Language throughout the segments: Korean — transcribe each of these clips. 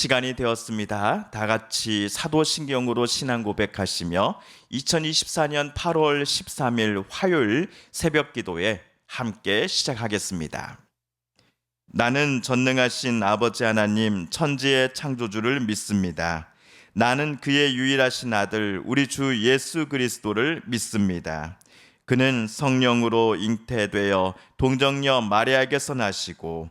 시간이 되었습니다. 다 같이 사도신경으로 신앙 고백하시며 2024년 8월 13일 화요일 새벽 기도에 함께 시작하겠습니다. 나는 전능하신 아버지 하나님 천지의 창조주를 믿습니다. 나는 그의 유일하신 아들 우리 주 예수 그리스도를 믿습니다. 그는 성령으로 잉태되어 동정녀 마리아에게서 나시고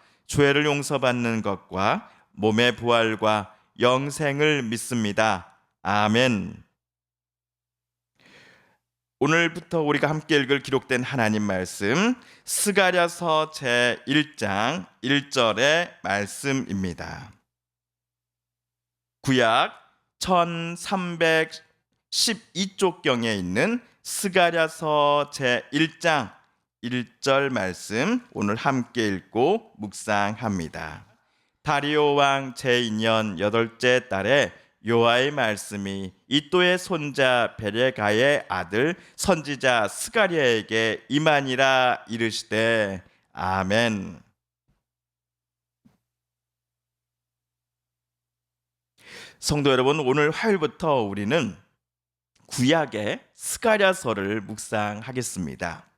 죄를 용서받는 것과 몸의 부활과 영생을 믿습니다. 아멘. 오늘부터 우리가 함께 읽을 기록된 하나님 말씀 스가랴서 제 1장 1절의 말씀입니다. 구약 1312쪽경에 있는 스가랴서 제 1장 1절 말씀 오늘 함께 읽고 묵상합니다. 다리오 왕 제2년 여덟째 달에 요아의 말씀이 이또의 손자 베레가의 아들 선지자 스가랴에게 이만이라 이르시되 아멘. 성도 여러분 오늘 화요일부터 우리는 구약의 스가랴서를 묵상하겠습니다.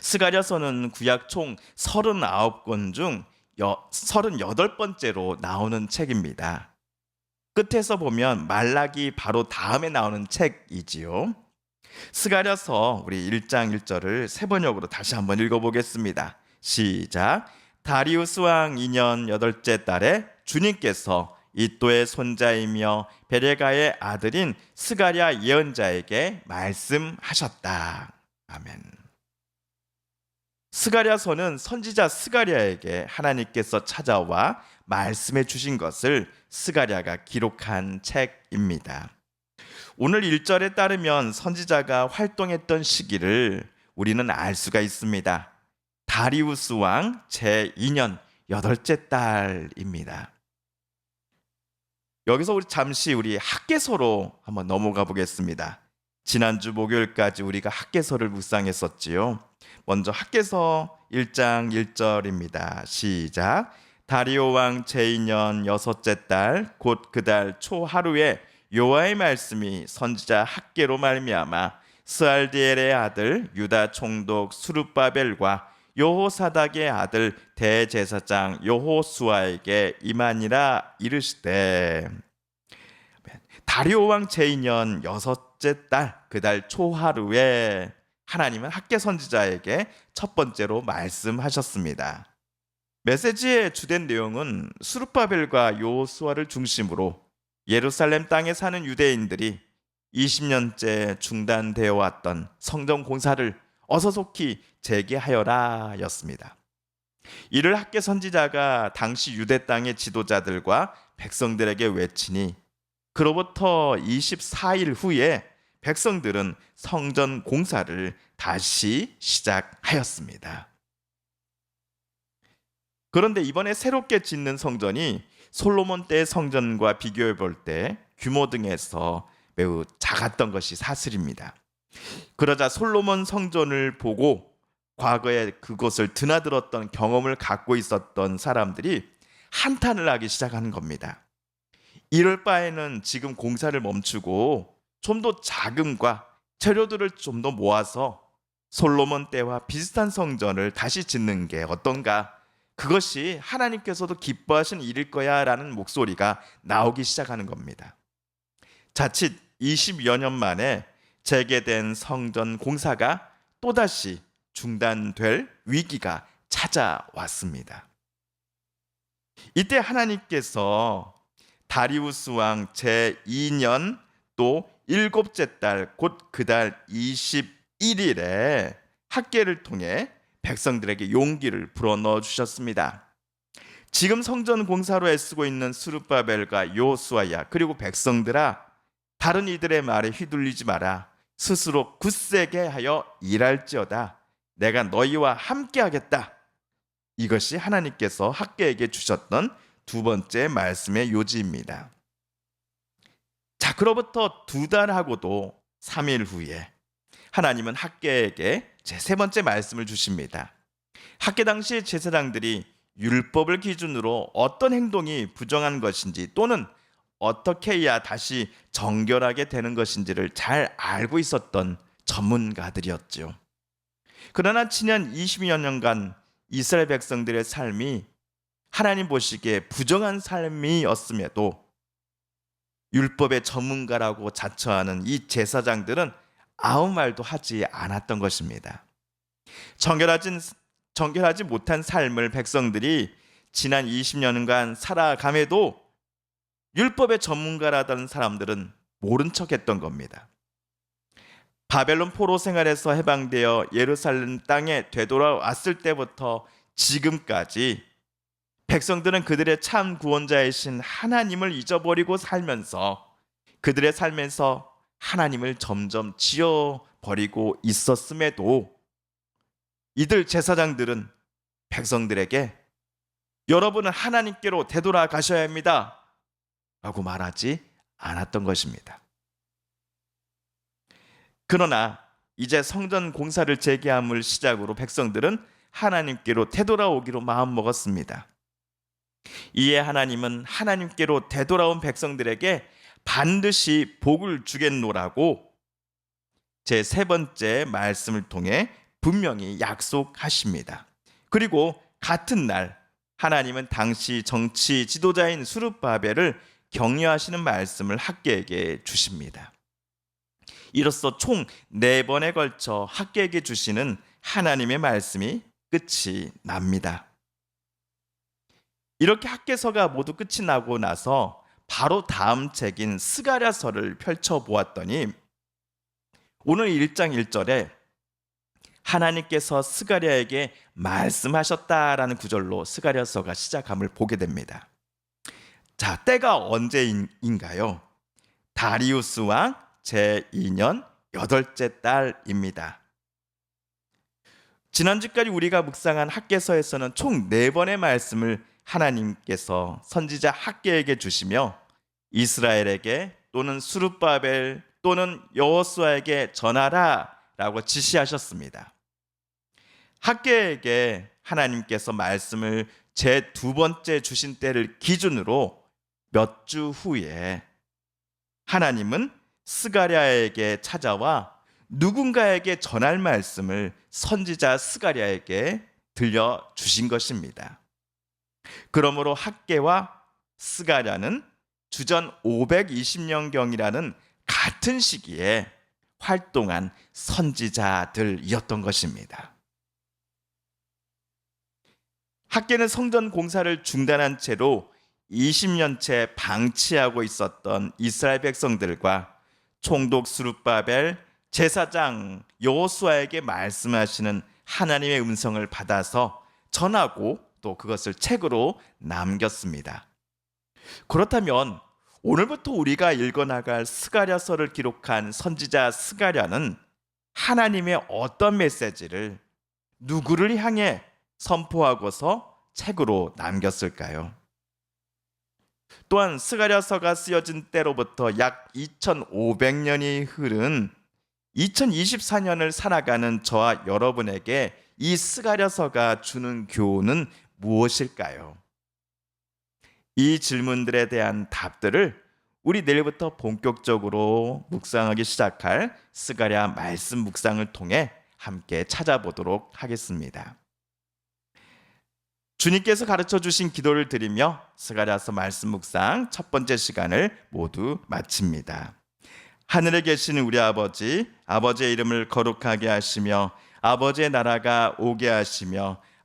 스가랴서는 구약 총 39권 중 38번째로 나오는 책입니다. 끝에서 보면 말라기 바로 다음에 나오는 책이지요. 스가랴서 우리 1장 1절을 세 번역으로 다시 한번 읽어보겠습니다. 시작. 다리우스 왕 2년 여덟째 달에 주님께서 이또의 손자이며 베레가의 아들인 스가랴 예언자에게 말씀하셨다. 아멘. 스가랴서는 선지자 스가랴에게 하나님께서 찾아와 말씀해 주신 것을 스가랴가 기록한 책입니다. 오늘 1절에 따르면 선지자가 활동했던 시기를 우리는 알 수가 있습니다. 다리우스 왕 제2년 여덟째 달입니다. 여기서 우리 잠시 우리 학계서로 한번 넘어가 보겠습니다. 지난주 목요일까지 우리가 학계서를 묵상했었지요. 먼저 학계서 1장 1절입니다. 시작. 다리오 왕 제2년 여섯째 달 곧 그 달 초하루에 요아의 말씀이 선지자 학계로 말미암아 스알디엘의 아들 유다 총독 수르바벨과 요호사닥의 아들 대제사장 요호수아에게 이만이라 이르시되 다리오 왕 제2년 여섯째 달 그 달 초하루에 하나님은 학계 선지자에게 첫 번째로 말씀하셨습니다. 메시지의 주된 내용은 수르바벨과 요수아를 중심으로 예루살렘 땅에 사는 유대인들이 20년째 중단되어 왔던 성전 공사를 어서 속히 재개하여라 였습니다. 이를 학계 선지자가 당시 유대 땅의 지도자들과 백성들에게 외치니 그로부터 24일 후에 백성들은 성전 공사를 다시 시작하였습니다. 그런데 이번에 새롭게 짓는 성전이 솔로몬 때 성전과 비교해 볼 때 규모 등에서 매우 작았던 것이 사실입니다. 그러자 솔로몬 성전을 보고 과거에 그곳을 드나들었던 경험을 갖고 있었던 사람들이 한탄을 하기 시작하는 겁니다. 이럴 바에는 지금 공사를 멈추고 좀 더 자금과 재료들을 좀 더 모아서 솔로몬 때와 비슷한 성전을 다시 짓는 게 어떤가? 그것이 하나님께서도 기뻐하시는 일일 거야 라는 목소리가 나오기 시작하는 겁니다. 자칫 20여 년 만에 재개된 성전 공사가 또다시 중단될 위기가 찾아왔습니다. 이때 하나님께서 다리우스 왕 제2년 또 일곱째 달 곧 그 달 21일에 학계를 통해 백성들에게 용기를 불어넣어 주셨습니다. 지금 성전 공사로 애쓰고 있는 수르바벨과 요수아야 그리고 백성들아 다른 이들의 말에 휘둘리지 마라 스스로 굳세게 하여 일할지어다 내가 너희와 함께 하겠다 이것이 하나님께서 학계에게 주셨던 두 번째 말씀의 요지입니다. 자, 그로부터 두 달하고도 3일 후에 하나님은 학계에게 제 세 번째 말씀을 주십니다. 학계 당시 제사장들이 율법을 기준으로 어떤 행동이 부정한 것인지 또는 어떻게 해야 다시 정결하게 되는 것인지를 잘 알고 있었던 전문가들이었죠. 그러나 지난 20여 년간 이스라엘 백성들의 삶이 하나님 보시기에 부정한 삶이었음에도 율법의 전문가라고 자처하는 이 제사장들은 아무 말도 하지 않았던 것입니다. 정결하진 정결하지 못한 삶을 백성들이 지난 20년간 살아감에도 율법의 전문가라던 사람들은 모른 척 했던 겁니다. 바벨론 포로 생활에서 해방되어 예루살렘 땅에 되돌아왔을 때부터 지금까지 백성들은 그들의 참 구원자이신 하나님을 잊어버리고 살면서 그들의 삶에서 하나님을 점점 지어버리고 있었음에도 이들 제사장들은 백성들에게 여러분은 하나님께로 되돌아가셔야 합니다. 라고 말하지 않았던 것입니다. 그러나 이제 성전 공사를 재개함을 시작으로 백성들은 하나님께로 되돌아오기로 마음먹었습니다. 이에 하나님은 하나님께로 되돌아온 백성들에게 반드시 복을 주겠노라고 제 세 번째 말씀을 통해 분명히 약속하십니다. 그리고 같은 날 하나님은 당시 정치 지도자인 수르바벨을 격려하시는 말씀을 학계에게 주십니다. 이로써 총 네 번에 걸쳐 학계에게 주시는 하나님의 말씀이 끝이 납니다. 이렇게 학계서가 모두 끝이 나고 나서 바로 다음 책인 스가랴서를 펼쳐 보았더니 오늘 1장 1절에 하나님께서 스가랴에게 말씀하셨다라는 구절로 스가랴서가 시작함을 보게 됩니다. 자, 때가 언제인가요? 다리우스 왕 제2년 여덟째 달입니다. 지난주까지 우리가 묵상한 학계서에서는 총네 번의 말씀을 하나님께서 선지자 학계에게 주시며 이스라엘에게 또는 수르바벨 또는 여호수아에게 전하라라고 지시하셨습니다. 학계에게 하나님께서 말씀을 제 두 번째 주신 때를 기준으로 몇 주 후에 하나님은 스가랴에게 찾아와 누군가에게 전할 말씀을 선지자 스가랴에게 들려 주신 것입니다. 그러므로 학계와 스가랴는 주전 520년경이라는 같은 시기에 활동한 선지자들이었던 것입니다. 학계는 성전 공사를 중단한 채로 20년째 방치하고 있었던 이스라엘 백성들과 총독 수르바벨 제사장 여호수아에게 말씀하시는 하나님의 음성을 받아서 전하고 또 그것을 책으로 남겼습니다. 그렇다면 오늘부터 우리가 읽어나갈 스가랴서를 기록한 선지자 스가랴는 하나님의 어떤 메시지를 누구를 향해 선포하고서 책으로 남겼을까요? 또한 스가랴서가 쓰여진 때로부터 약 2500년이 흐른 2024년을 살아가는 저와 여러분에게 이 스가랴서가 주는 교훈은 무엇일까요? 이 질문들에 대한 답들을 우리 내일부터 본격적으로 묵상하기 시작할 스가랴 말씀 묵상을 통해 함께 찾아보도록 하겠습니다. 주님께서 가르쳐 주신 기도를 드리며 스가랴서 말씀 묵상 첫 번째 시간을 모두 마칩니다. 하늘에 계시는 우리 아버지, 아버지의 이름을 거룩하게 하시며 아버지의 나라가 오게 하시며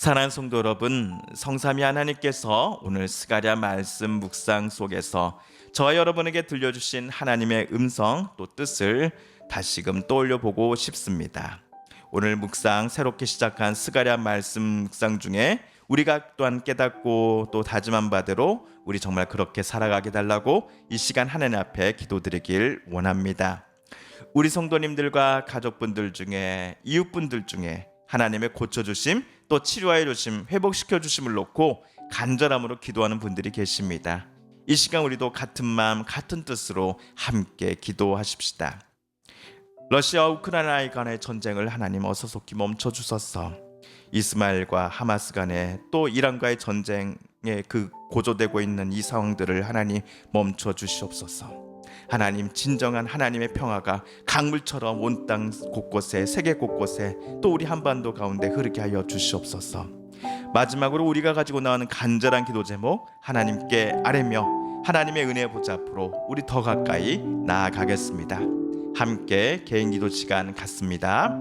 사랑하는 성도 여러분, 성삼위 하나님께서 오늘 스가랴 말씀 묵상 속에서 저와 여러분에게 들려주신 하나님의 음성 또 뜻을 다시금 떠올려 보고 싶습니다. 오늘 묵상 새롭게 시작한 스가랴 말씀 묵상 중에 우리가 또한 깨닫고 또 다짐한 바대로 우리 정말 그렇게 살아가게 달라고 이 시간 하나님 앞에 기도드리길 원합니다. 우리 성도님들과 가족분들 중에 이웃분들 중에 하나님의 고쳐주심 또 치료하여 주심 회복시켜 주심을 놓고 간절함으로 기도하는 분들이 계십니다. 이 시간 우리도 같은 마음 같은 뜻으로 함께 기도하십시다. 러시아 우크라이나 간의 전쟁을 하나님 어서 속히 멈춰 주소서. 이스마엘과 하마스 간의 또 이란과의 전쟁 에그 고조되고 있는 이 상황들을 하나님 멈춰 주시옵소서. 하나님 진정한 하나님의 평화가 강물처럼 온 땅 곳곳에 세계 곳곳에 또 우리 한반도 가운데 흐르게 하여 주시옵소서. 마지막으로 우리가 가지고 나오는 간절한 기도 제목 하나님께 아뢰며 하나님의 은혜 보좌 앞으로 우리 더 가까이 나아가겠습니다. 함께 개인 기도 시간 갖습니다.